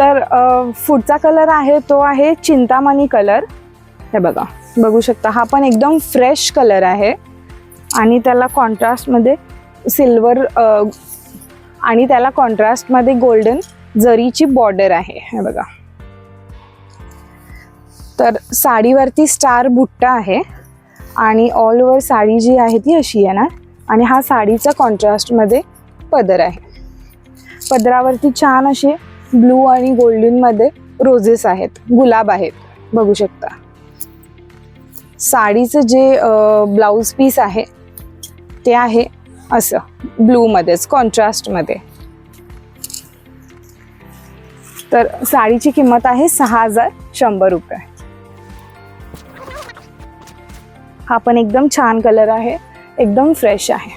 तर अ, पुढचा कलर आहे तो आहे चिंतामणी कलर हे बघा बघू शकता हा पण एकदम फ्रेश कलर आहे. आणि त्याला कॉन्ट्रास्टमध्ये सिल्वर आणि त्याला कॉन्ट्रास्टमध्ये गोल्डन जरीची बॉर्डर आहे. हे बघा. तर साडीवरती स्टार बुट्टा आहे. आणि ऑल ओव्हर साडी जी आहे ती अशी येणार. आणि हा साडीचा कॉन्ट्रास्टमध्ये पदर आहे. पदरावरती छान असे ब्लू आणि गोल्डनमध्ये रोजेस आहेत गुलाब आहेत बघू शकता. साडीचं जे ब्लाऊज पीस आहे ते आहे असं ब्लूमध्येच कॉन्ट्रास्टमध्ये तर साडीची किंमत आहे सहा हजार शंभर रुपये. हा पण एकदम छान कलर आहे एकदम फ्रेश आहे.